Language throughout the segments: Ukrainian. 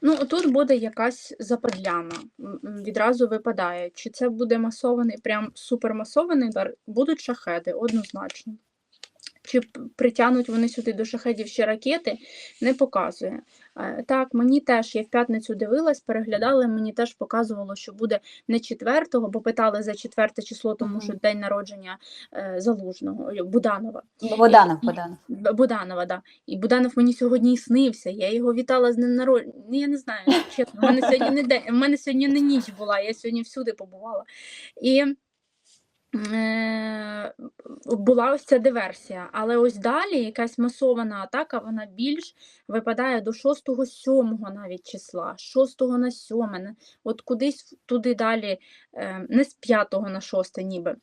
Ну, тут буде якась западляна. Відразу випадає. Чи це буде масований, прям супермасований удар? Будуть шахеди, однозначно. Чи притягнуть вони сюди до шахедів ще ракети, не показує. Е, Так, мені теж, я в п'ятницю дивилась, переглядали, мені теж показувало, що буде не 4, бо питали за четверте число, тому що день народження е, Залужного, Буданова. Боданов, І- Боданов. Б- Буданова, да. І Буданов мені сьогодні і снився. Я його вітала з днем народження. Ну, я не знаю, чесно. У мене сьогодні не день, в мене сьогодні не ніч була, я сьогодні всюди побувала. І була ось ця диверсія. Але ось далі якась масована атака, вона більш випадає до 6-7 навіть числа, 6 на 7, от кудись туди далі, е, не з 5 на 6 ніби.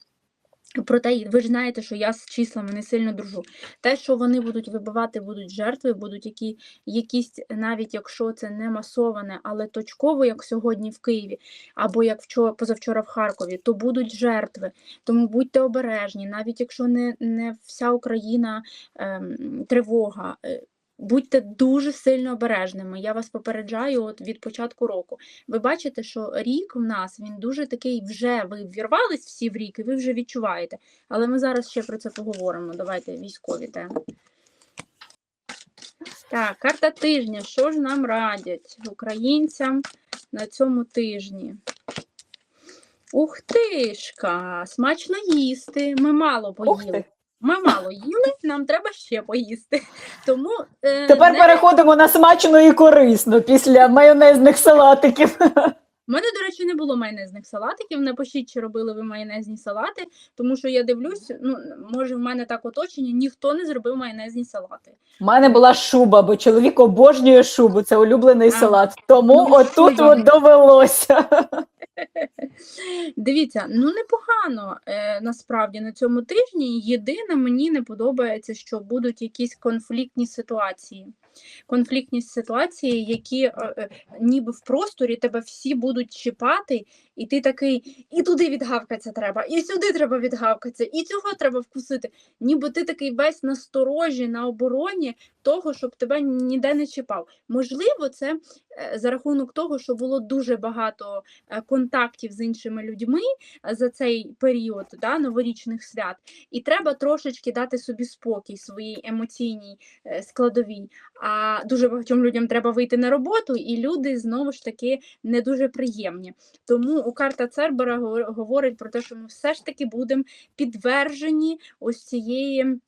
Проте ви ж знаєте, що я з числами не сильно дружу. Те, що вони будуть вибивати, будуть жертви, будуть які, якісь, навіть якщо це не масоване, але точково, як сьогодні в Києві, або як вчора, позавчора в Харкові, то будуть жертви. Тому будьте обережні, навіть якщо не, не вся Україна ем, тривога. Будьте дуже сильно обережними. Я вас попереджаю от від початку року. Ви бачите, що рік в нас він дуже такий вже ви ввірвались всі в рік, і ви вже відчуваєте. Але ми зараз ще про це поговоримо. Давайте військові теми. Так, карта тижня. Що ж нам радять українцям на цьому тижні? Ух тишка! Смачно їсти. Ми мало Ух поїли. Ми мало їли, нам треба ще поїсти. Тому е, Тепер не- переходимо на смачно і корисно після майонезних салатиків. У мене, до речі, не було майонезних салатиків. Напишіть, чи робили ви майонезні салати, тому що я дивлюсь, ну може в мене так оточення, ніхто не зробив майонезні салати. У мене була шуба, бо чоловік обожнює шубу, це улюблений А, салат. Тому ну, отут от довелося. Дивіться, ну непогано е, насправді на цьому тижні. Єдине, мені не подобається, що будуть якісь конфліктні ситуації. Конфліктні ситуації, які е, е, ніби в просторі тебе всі будуть чіпати, і ти такий, і туди відгавкатися треба, і сюди треба відгавкатися, і цього треба вкусити. Ніби ти такий весь насторожі, на обороні того, щоб тебе ніде не чіпав. Можливо, це за рахунок того, що було дуже багато е, контактів з іншими людьми е, за цей період да, новорічних свят, і треба трошечки дати собі спокій своїй емоційній е, складовій. А дуже багатьом людям треба вийти на роботу, і люди знову ж таки не дуже приємні. Тому у карта Цербера говор- говорить про те, що ми все ж таки будемо підтверджені ось цієї.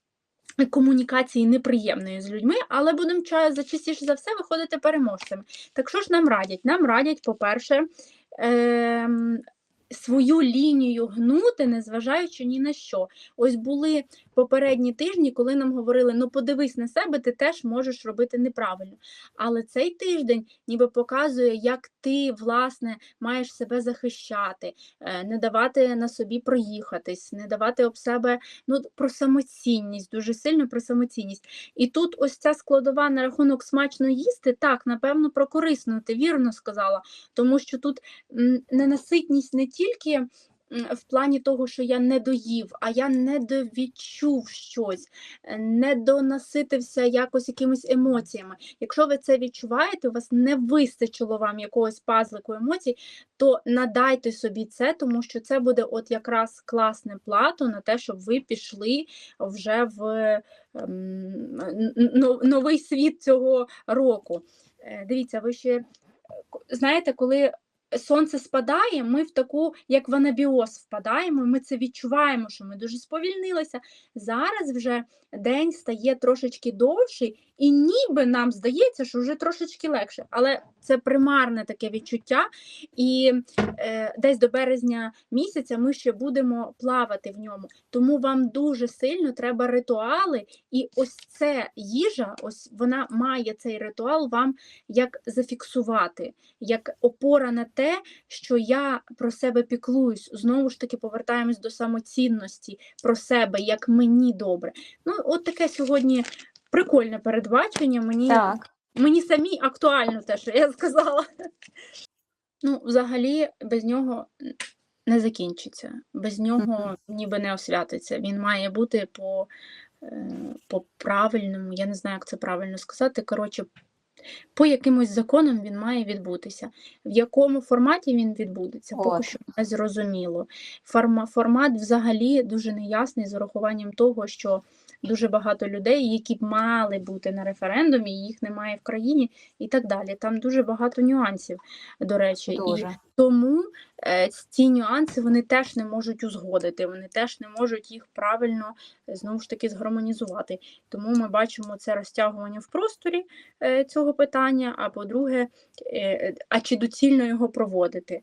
Комунікації неприємної з людьми, але будемо за частіше за все виходити переможцями. Так що ж нам радять? Нам радять, по-перше, ем, свою лінію гнути, незважаючи ні на що. Ось були попередні тижні, коли нам говорили: ну подивись на себе, ти теж можеш робити неправильно. Але цей тиждень ніби показує, як ти власне маєш себе захищати, е, не давати на собі проїхатись, не давати об себе ну, про самоцінність, дуже сильно про самоцінність. І тут ось ця складова на рахунок смачно їсти, так, напевно, про корисну, ти вірно сказала, тому що тут ненаситність не тільки в плані того, що я не доїв, а я не довідчув щось, е, не донаситився якось якимись емоціями. Якщо ви це відчуваєте, у вас не вистачило вам якогось пазлику емоцій, то надайте собі це, тому що це буде от якраз класне плато на те, щоб ви пішли вже в ем, новий світ цього року. Е, Дивіться, ви ще е, знаєте, коли сонце спадає, ми в таку, як в анабіоз впадаємо, ми це відчуваємо, що ми дуже сповільнилися. Зараз вже день стає трошечки довший, і ніби нам здається, що вже трошечки легше. Але це примарне таке відчуття, і е, десь до березня місяця ми ще будемо плавати в ньому. Тому вам дуже сильно треба ритуали, і ось це їжа, ось вона має цей ритуал вам як зафіксувати, як опора на те, що я про себе піклуюсь. Знову ж таки, повертаємось до самоцінності про себе, як мені добре. Ну, от таке сьогодні прикольне передбачення. Мені, Так. мені самі актуально те, що я сказала. Ну, взагалі, без нього не закінчиться. Без нього ніби не освятиться. Він має бути по, е, по правильному, я не знаю, як це правильно сказати. Коротше, По якимось законам він має відбутися. В якому форматі він відбудеться, поки що не зрозуміло. Форма, формат взагалі дуже неясний з урахуванням того, що дуже багато людей, які б мали бути на референдумі, їх немає в країні і так далі. Там дуже багато нюансів, до речі. І Дуже. Тому е, ці нюанси вони теж не можуть узгодити, вони теж не можуть їх правильно е, знову ж таки згармонізувати. Тому ми бачимо це розтягування в просторі е, цього питання. А по-друге, е, а чи доцільно його проводити,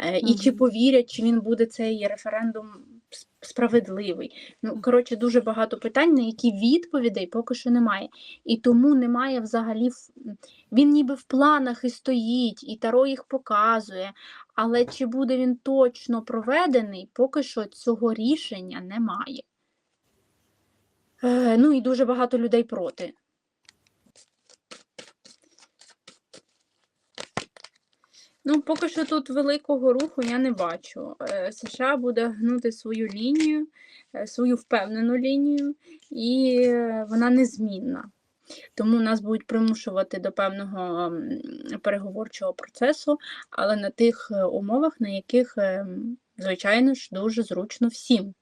Е, і чи повірять, чи він буде цей референдум справедливий. Ну коротше, дуже багато питань, на які відповідей поки що немає. І тому немає взагалі він ніби в планах і стоїть, і Таро їх показує. Але чи буде він точно проведений, поки що цього рішення немає. Е, ну і дуже багато людей проти. Ну, поки що тут великого руху я не бачу. Е, США буде гнути свою лінію, е, свою впевнену лінію, і е, вона незмінна. Тому нас будуть примушувати до певного переговорчого процесу, але на тих умовах, на яких, е, звичайно ж, дуже зручно всім.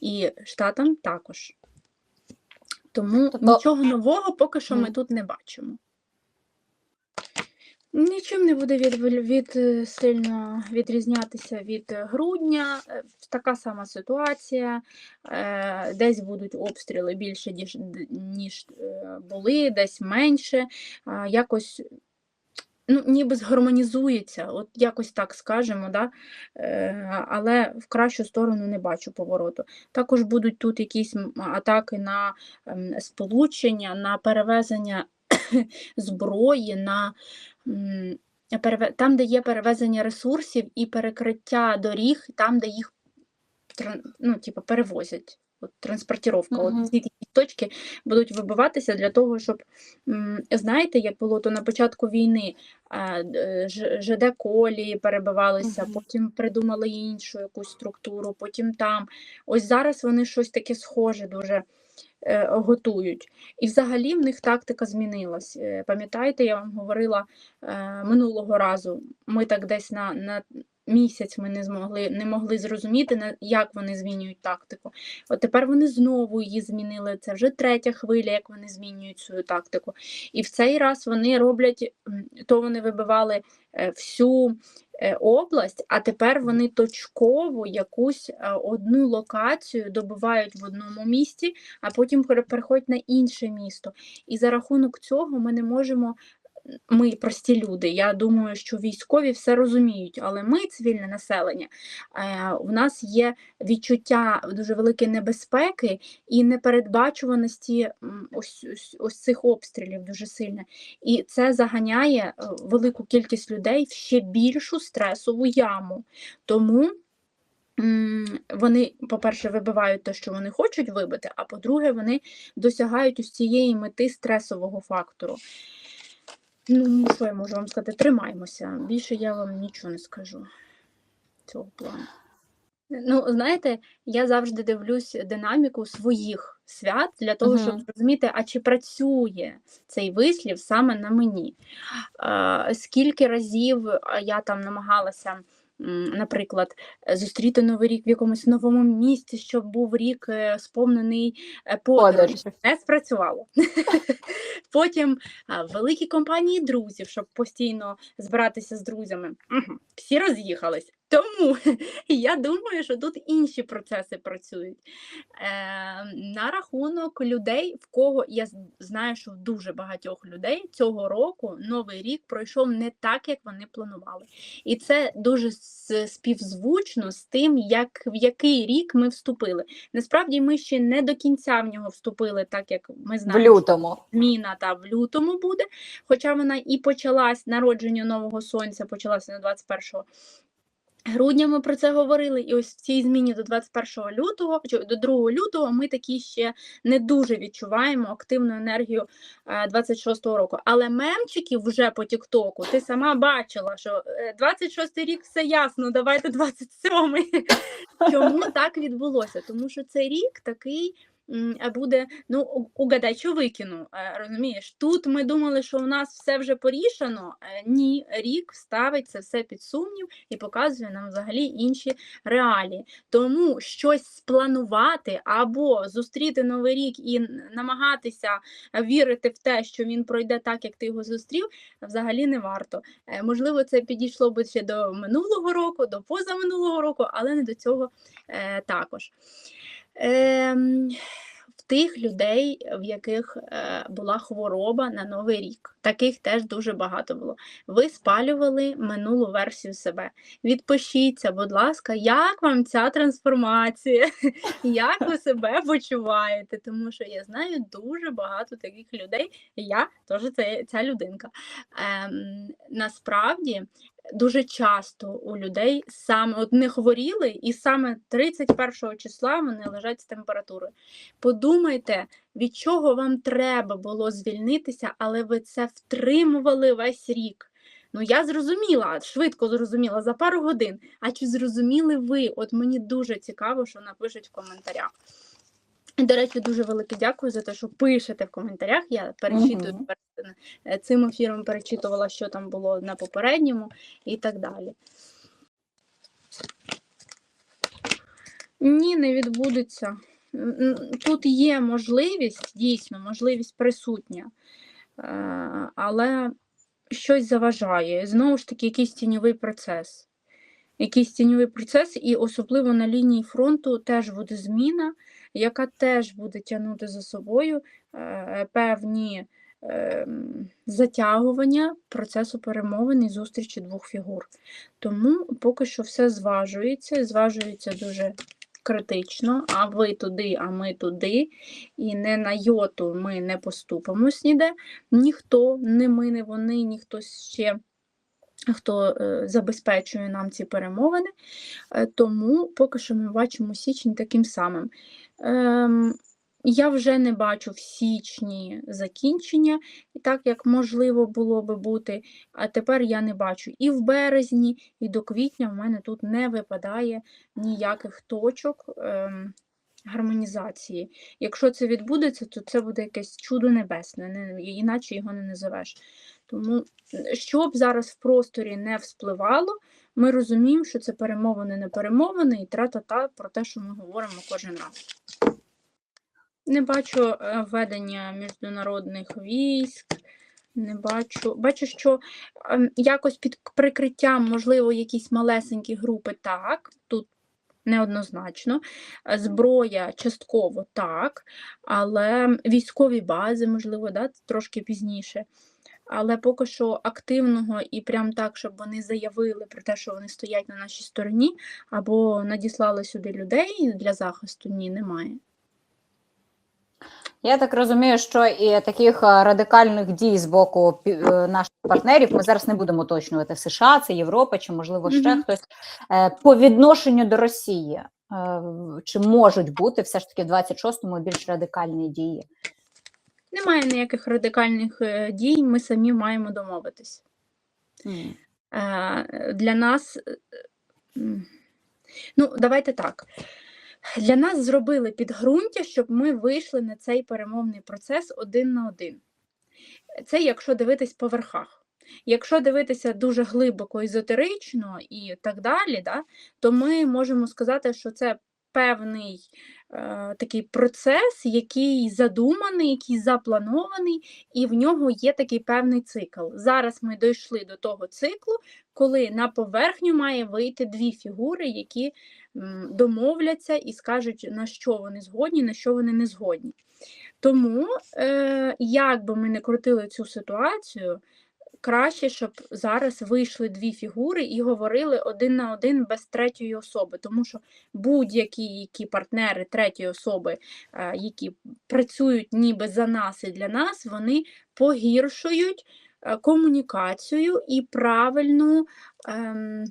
І штатам також. Тому Тобто- нічого нового поки що ми тут не бачимо. Нічим не буде від, від, е, сильно відрізнятися від е, грудня. Е, Така сама ситуація. Десь будуть обстріли більше, ніж, були, десь менше. Якось ну, ніби згармонізується, от якось так скажемо, да? але в кращу сторону не бачу повороту. Також будуть тут якісь атаки на ем, сполучення, на перевезення зброї, на там, де є перевезення ресурсів і перекриття доріг, там, де їх ну, типу, перевозять. От, транспортіровка. Мгм. От ці такі точки будуть вибиватися для того, щоб, знаєте, як було то на початку війни, а, ЖД колії перебивалися, Мгм. потім придумали іншу якусь структуру, потім там. Ось зараз вони щось таке схоже дуже е, готують. І взагалі в них тактика змінилась. Е, Пам'ятаєте, я вам говорила е, минулого разу, ми так десь на, на місяць ми не змогли, не могли зрозуміти, як вони змінюють тактику. От тепер вони знову її змінили. Це вже третя хвиля, як вони змінюють свою тактику. І в цей раз вони роблять, то вони вибивали е, всю е, область, а тепер вони точково якусь е, одну локацію добивають в одному місті, а потім переходять на інше місто. І за рахунок цього ми не можемо. Ми прості люди. Я думаю, що військові все розуміють, але ми, цивільне населення, е, у нас є відчуття дуже великої небезпеки і непередбачуваності ось, ось, ось цих обстрілів дуже сильно. І це заганяє е, велику кількість людей в ще більшу стресову яму. Тому вони, по-перше, вибивають те, що вони хочуть вибити, а по-друге, вони досягають ось цієї мети стресового фактору. Ну, що я можу вам сказати? Тримаймося. Більше я вам нічого не скажу цього плану. Ну, знаєте, я завжди дивлюсь динаміку своїх свят для того, щоб зрозуміти, а чи працює цей вислів саме на мені. А, скільки разів я там намагалася, наприклад, е, зустріти новий рік в якомусь новому місці, щоб був рік е, сповнений е. Подорожі. Не спрацювало. Потім великі компанії друзів, щоб постійно збиратися з друзями. Всі роз'їхались. Тому я думаю, що тут інші процеси працюють. Е, на рахунок людей, в кого я знаю, що в дуже багатьох людей цього року новий рік пройшов не так, як вони планували. І це дуже співзвучно з тим, як в який рік ми вступили. Насправді ми ще не до кінця в нього вступили, так як ми В знаємо, що лютому. зміна та в лютому буде, хоча вона і почалась народження нового сонця, почалася на 21 грудня. Ми про це говорили. І ось в цій зміні до 21 лютого, чи до 2 лютого, ми такі ще не дуже відчуваємо активну енергію е, 26-го року. Але мемчиків вже по Тіктоку, ти сама бачила, що е, 26-й рік все ясно, давайте 27-й. Чому так відбулося? Тому що цей рік такий е, буде, ну, угадай, що викину, е, розумієш? Тут ми думали, що у нас все вже порішено. Е, Ні, рік ставить це все під сумнів і показує нам взагалі інші реалії. Тому щось спланувати або зустріти новий рік і намагатися вірити в те, що він пройде так, як ти його зустрів, взагалі не варто. Е, Можливо, це підійшло би ще до минулого року, до позаминулого року, але не до цього також. Ем, в тих людей, в яких е, була хвороба на Новий рік. Таких теж дуже багато було. Ви спалювали минулу версію себе. Відпишіться, будь ласка, як вам ця трансформація? Як ви себе почуваєте? Тому що я знаю дуже багато таких людей. Я теж ця людинка. Ем, насправді дуже часто у людей саме от не хворіли, і саме 31 числа вони лежать з температурою. Подумайте, від чого вам треба було звільнитися, але ви це втримували весь рік. Ну, я зрозуміла, швидко зрозуміла за пару годин. А чи зрозуміли ви? От мені дуже цікаво, що напишуть в коментарях. До речі, дуже велике дякую за те, що пишете в коментарях. Я перечитую Мгм. перед е, цим ефіром, перечитувала, що там було на попередньому і так далі. Ні, не відбудеться. Тут є можливість, дійсно, можливість присутня, е, але щось заважає. Знову ж таки, якийсь тіньовий процес. Якийсь тіньовий процес, і особливо на лінії фронту теж буде зміна, яка теж буде тягнути за собою е, певні ем, затягування процесу перемовин і зустрічі двох фігур. Тому поки що все зважується, зважується дуже критично, а ви туди, а ми туди, і не на йоту ми не поступимось ніде. Ніхто, не ми, не вони, ніхто ще. Хто е, забезпечує нам ці перемовини, Е, тому поки що ми бачимо січень таким самим. Ем, я вже не бачу в січні закінчення, так як можливо було би бути, а тепер я не бачу і в березні, і до квітня в мене тут не випадає ніяких точок ем, гармонізації. Якщо це відбудеться, то це буде якесь чудо небесне, не, іначе його не називеш. Тому, що б зараз в просторі не вспливало, ми розуміємо, що це перемовини, не перемовини, і тра-та-та про те, що ми говоримо кожен раз. Не бачу е, ведення міжнародних військ, не бачу. Бачу, що ем, якось під прикриттям, можливо, якісь малесенькі групи, так, тут неоднозначно. Е, Зброя частково так, але військові бази, можливо, да, трошки пізніше. Але поки що активного і прям так, щоб вони заявили про те, що вони стоять на нашій стороні, або надіслали сюди людей для захисту, ні, немає. Я так розумію, що і таких е, радикальних дій з боку е, наших партнерів ми зараз не будемо уточнювати США, це Європа, чи можливо ще Мгм. хтось е, по відношенню до Росії. Чи можуть бути все ж таки в 26-му більш радикальні дії? Немає ніяких радикальних дій, ми самі маємо домовитись. Е, Для нас, ну, давайте так. Для нас зробили підґрунтя, щоб ми вийшли на цей перемовний процес один на один. Це якщо дивитись по верхах. Якщо дивитися дуже глибоко, езотерично і так далі, да, то ми можемо сказати, що це певний е, такий процес, який задуманий, який запланований, і в нього є такий певний цикл. Зараз ми дійшли до того циклу, коли на поверхню має вийти дві фігури, які домовляться і скажуть, на що вони згодні, на що вони не згодні. Тому, е, як би ми не крутили цю ситуацію, краще, щоб зараз вийшли дві фігури і говорили один на один без третьої особи, тому що будь-які які партнери третьої особи, е, які працюють ніби за нас і для нас, вони погіршують е, комунікацію і правильну ем,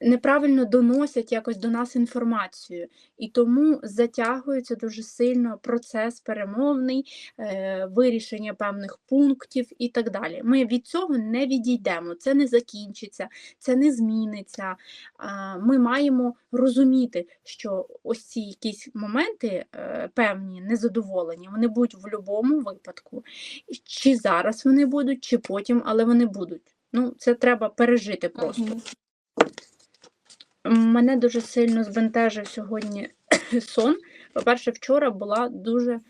неправильно доносять якось до нас інформацію, і тому затягується дуже сильно процес перемовний, е, вирішення певних пунктів і так далі. Ми від цього не відійдемо, це не закінчиться, це не зміниться. А, Ми маємо розуміти, що ось ці якісь моменти е, певні незадоволення, вони будуть в будь-якому випадку. Чи зараз вони будуть, чи потім, але вони будуть. Ну, це треба пережити просто. Мене дуже сильно збентежив сьогодні сон. По-перше, вчора була дуже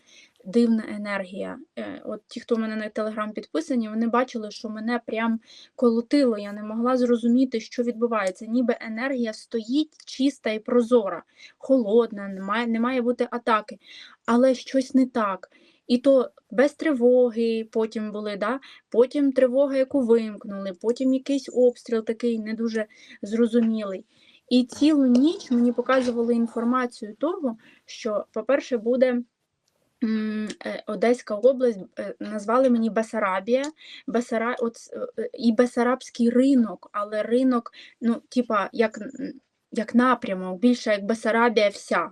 дивна енергія. Е, От ті, хто в мене на телеграм підписані, вони бачили, що мене прям колотило. Я не могла зрозуміти, що відбувається. Ніби енергія стоїть чиста і прозора, холодна, немає, не має бути атаки, але щось не так. І то без тривоги потім були, да? потім тривога, яку вимкнули, потім якийсь обстріл такий не дуже зрозумілий. І цілу ніч мені показували інформацію того, що, по-перше, буде е, Одеська область, е, назвали мені Бесарабія, Бесара... от, е, і Бесарабський ринок, але ринок, ну, типа, як, як напрямок, більше як Бесарабія вся,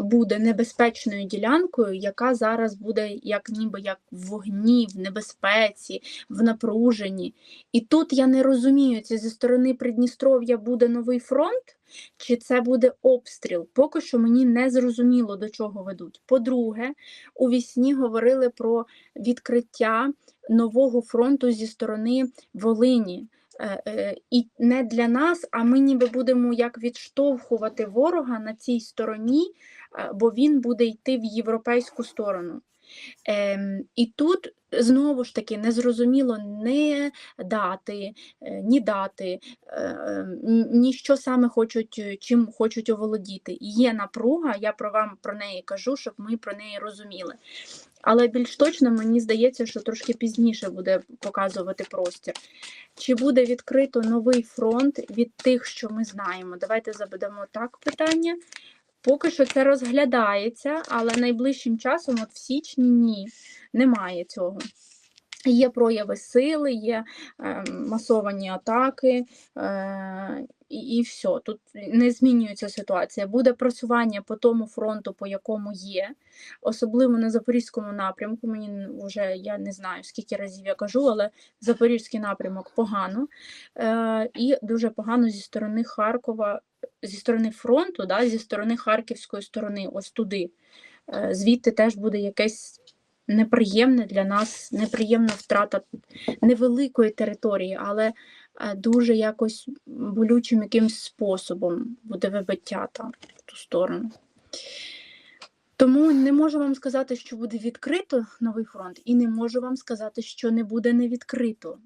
буде небезпечною ділянкою, яка зараз буде як ніби як в вогні, в небезпеці, в напруженні. І тут я не розумію, це зі сторони Придністров'я буде новий фронт, чи це буде обстріл. Поки що мені не зрозуміло, до чого ведуть. По-друге, у вісні говорили про відкриття нового фронту зі сторони Волині. Е, е, І не для нас, а ми ніби будемо як відштовхувати ворога на цій стороні, е, бо він буде йти в європейську сторону. Ем, і тут знову ж таки незрозуміло не дати, ні дати, е, ні що саме хочуть, чим хочуть оволодіти. Є напруга, я про вам про неї кажу, щоб ми про неї розуміли. Але більш точно мені здається, що трошки пізніше буде показувати простір. Чи буде відкрито новий фронт від тих, що ми знаємо? Давайте забудемо так питання. Поки що це розглядається, але найближчим часом, от в січні, ні, немає цього. Є прояви сили, є е, масовані атаки, е, і, і все. Тут не змінюється ситуація. Буде просування по тому фронту, по якому є, особливо на Запорізькому напрямку. Мені вже я не знаю, скільки разів я кажу, але Запорізький напрямок погано. Е, і дуже погано зі сторони Харкова, зі сторони фронту, да, зі сторони Харківської сторони, ось туди. Е, звідти теж буде якесь неприємне для нас, неприємна втрата невеликої території, але дуже якось болючим якимсь способом буде вибиття там в ту сторону. Тому не можу вам сказати, що буде відкрито новий фронт, і не можу вам сказати, що не буде не відкрито.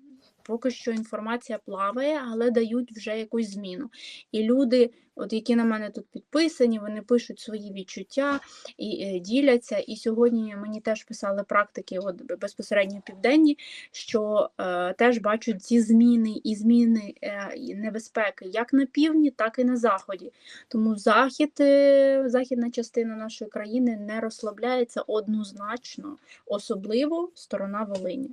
Поки що інформація плаває, але дають вже якусь зміну. І люди, от які на мене тут підписані, вони пишуть свої відчуття і е, діляться. І сьогодні мені теж писали практики, от безпосередньо південні, що е, теж бачать ці зміни і зміни е, небезпеки як на півдні, так і на заході. Тому захід, е, західна частина нашої країни не розслабляється однозначно, особливо сторона Волині.